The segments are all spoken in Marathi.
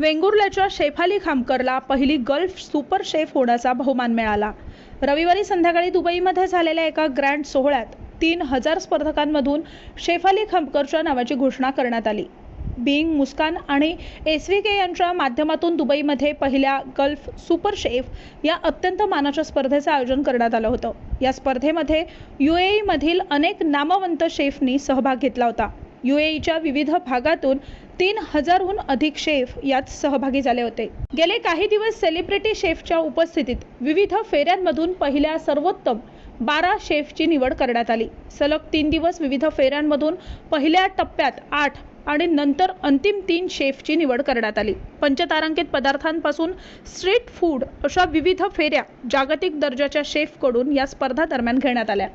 वेंगुर्ल्याच्या शेफाली खामकरला पहिली गल्फ सुपर शेफ होण्याचा बहुमान मिळाला. रविवारी संध्याकाळी दुबईमध्ये झालेल्या एका ग्रँड सोहळ्यात तीन हजार स्पर्धकांमधून शेफाली खामकरच्या नावाची घोषणा करण्यात आली. बिंग मुस्कान आणि एस व्ही के यांच्या माध्यमातून दुबईमध्ये पहिल्या गल्फ सुपर शेफ या अत्यंत मानाच्या स्पर्धेचं आयोजन करण्यात आलं होतं. या स्पर्धेमध्ये यू ए मधील अनेक नामवंत शेफनी सहभाग घेतला होता. यू विविध भागातून तीन हजारहून अधिक शेफ यात सहभागी झाले होते. गेले काही दिवस सेलिब्रिटी शेफच्या उपस्थितीत विविध फेऱ्यांमधून पहिल्या सर्वोत्तम बारा शेफची निवड करण्यात आली. सलग तीन दिवस विविध फेऱ्यांमधून पहिल्या टप्प्यात आठ आणि नंतर अंतिम तीन शेफची निवड करण्यात आली. पंचतारांकित पदार्थांपासून स्ट्रीट फूड अशा विविध फेऱ्या जागतिक दर्जाच्या शेफकडून या स्पर्धा दरम्यान घेण्यात आल्या.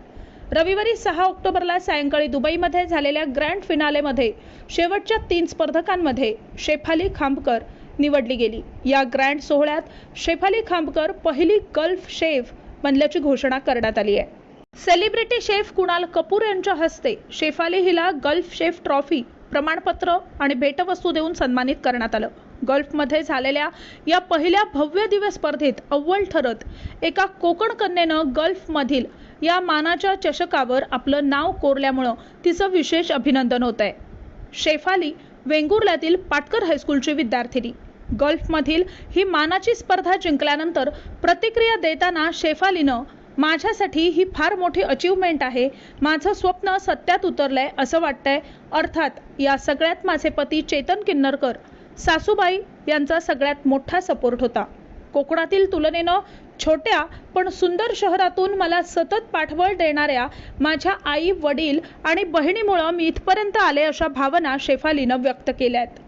रविवारी सहा ऑक्टोबरला सायंकाळी दुबईमध्ये झालेल्या ग्रँड फिनालेमध्ये शेवटच्या तीन स्पर्धकांमध्ये शेफाली खांबकर निवडली गेली. या ग्रँड सोहळ्यात शेफाली खांबकर पहिली गल्फ शेफ बनल्याची घोषणा करण्यात आली आहे. सेलिब्रिटी शेफ कुणाल कपूर यांच्या हस्ते शेफाली हिला गल्फ शेफ ट्रॉफी प्रमाणपत्र आणि भेटवस्तू देऊन सन्मानित करण्यात आलं. गल्फमध्ये झालेल्या या पहिल्या भव्य दिव्य स्पर्धेत अव्वल ठरत एका कोकण कन्येनं गल्फमधील या मानाच्या चषकावर आपलं नाव कोरल्यामुळं तिचं विशेष अभिनंदन होत आहे शेफाली वेंगुर्ल्यातील पाटकर हायस्कूलची विद्यार्थिनी. गल्फमधील ही मानाची स्पर्धा जिंकल्यानंतर प्रतिक्रिया देताना शेफालीनं माझ्यासाठी ही फार मोठी अचीवमेंट आहे. माझं स्वप्न सत्यात उतरलंय असं वाटतंय. अर्थात या सगळ्यात माझे पती चेतन किन्नरकर. सासूबाई यांचा सगळ्यात मोठा सपोर्ट होता. कोकणातील तुलनेनं छोट्या पण सुंदर शहरातून मला सतत पाठबळ देणाऱ्या माझ्या आई वडील आणि बहिणीमुळं मी इथपर्यंत आले अशा भावना शेफालीनं व्यक्त केल्या आहेत